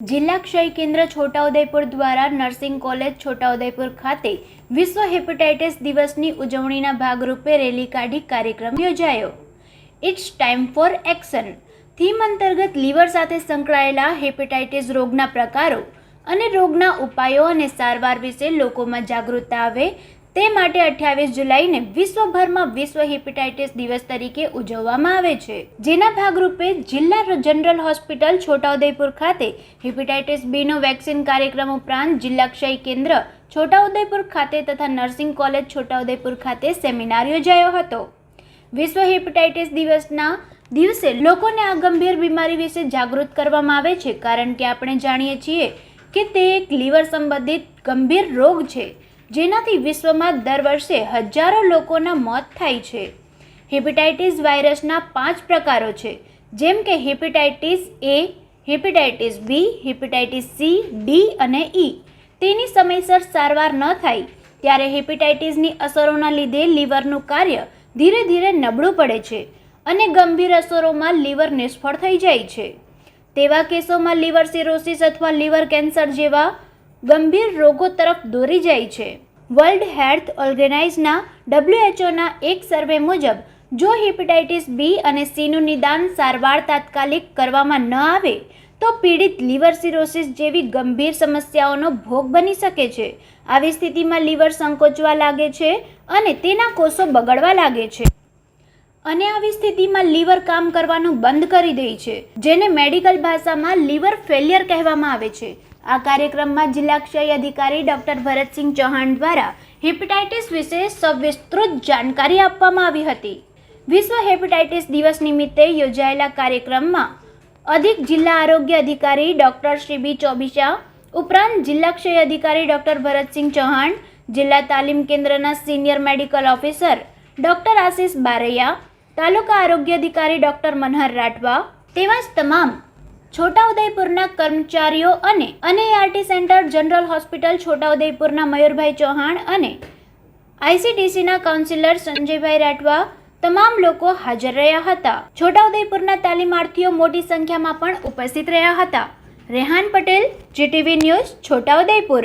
જિલ્લા ક્ષય કેન્દ્ર છોટાઉદેપુર દ્વારા નર્સિંગ કોલેજ છોટાઉદેપુર ખાતે વિશ્વ હેપેટાઇટિસ દિવસની ઉજવણીના ભાગરૂપે રેલી કાઢી કાર્યક્રમ યોજાયો. It's time for action theme અંતર્ગત લીવર સાથે સંકળાયેલા હેપેટાઇટિસ રોગના પ્રકારો અને રોગના ઉપાયો અને સારવાર વિશે લોકોમાં જાગૃતતા આવે તે માટે અઠ્યાવીસ જુલાઈને વિશ્વભરમાં વિશ્વ હેપેટાઇટિસ દિવસ તરીકે ઉજવવામાં આવે છે. જેના ભાગરૂપે જિલ્લા જનરલ હોસ્પિટલ છોટાઉદેપુર ખાતે હેપેટાઇટિસ બીનો વેક્સિન કાર્યક્રમ ઉપરાંત જિલ્લા ક્ષય કેન્દ્ર છોટાઉદેપુર ખાતે તથા નર્સિંગ કોલેજ છોટાઉદેપુર ખાતે સેમિનાર યોજાયો હતો. વિશ્વ હેપેટાઇટિસ દિવસના દિવસે લોકોને આ ગંભીર બીમારી વિશે જાગૃત કરવામાં આવે છે. કારણ કે આપણે જાણીએ છીએ કે તે એક લીવર સંબંધિત ગંભીર રોગ છે. જેનાથી વિશ્વમાં દર વર્ષે હજારો લોકોના મોત થાય છે. હેપેટાઇટિસ વાયરસના પાંચ પ્રકારો છે, જેમ કે hepatitis A, hepatitis B, hepatitis C, D અને ઈ. તેની સમયસર સારવાર ન થાય, ત્યારે હેપેટાઇટિસની અસરોના લીધે લીવરનું કાર્ય ધીરે ધીરે નબળું પડે છે અને ગંભીર અસરોમાં લીવર નિષ્ફળ થઈ જાય છે. તેવા કેસોમાં લીવર સિરોસિસ અથવા લીવર કેન્સર જેવા ગંભીર રોગો તરફ દોરી જાય છે. વર્લ્ડ હેલ્થ ઓર્ગેનાઇઝના ડબ્લ્યુએચઓના એક સર્વે મુજબ, જો હેપેટાઇટિસ બી અને સીનું નિદાન સારવાર તાત્કાલિક કરવામાં ન આવે, તો પીડિત લીવર સિરોસિસ જેવી ગંભીર સમસ્યાઓનો ભોગ બની શકે છે. આવી સ્થિતિમાં લીવર સંકોચવા લાગે છે અને તેના કોષો બગડવા લાગે છે. અને આવી સ્થિતિમાં લીવર કામ કરવાનું બંધ કરી દે છે, જેને મેડિકલ ભાષામાં લીવર ફેલિયર કહેવામાં આવે છે. આ કાર્યક્રમમાં જિલ્લા ક્ષય અધિકારી ડોક્ટર ભરતસિંહ ચૌહાણ દ્વારા હેપેટાઇટિસ વિશે સવિસ્તૃત જાણકારી આપવામાં આવી હતી. વિશ્વ હેપેટાઇટિસ દિવસ નિમિત્તે યોજાયેલા કાર્યક્રમમાં અધિક જિલ્લા આરોગ્ય અધિકારી ડોક્ટર શ્રી બી ચોબીસા ઉપરાંત જિલ્લા ક્ષય અધિકારી ડોક્ટર ભરતસિંહ ચૌહાણ, જિલ્લા તાલીમ કેન્દ્રના senior medical officer doctor Ashish Baraiya, તાલુકા આરોગ્ય અધિકારી ડોક્ટર મનહર રાઠવા તેમજ તમામ છોટાઉદેપુરના કર્મચારીઓ અને એનએઆરટી સેન્ટર જનરલ હોસ્પિટલ છોટાઉદેપુરના મયુરભાઈ ચૌહાણ અને આઈસીડીસીના કાઉન્સિલર સંજયભાઈ રાઠવા તમામ લોકો હાજર રહ્યા હતા. છોટાઉદેપુરના તાલીમાર્થીઓ મોટી સંખ્યામાં પણ ઉપસ્થિત રહ્યા હતા. Rehan Patel, GTV news, Chhotaudepur.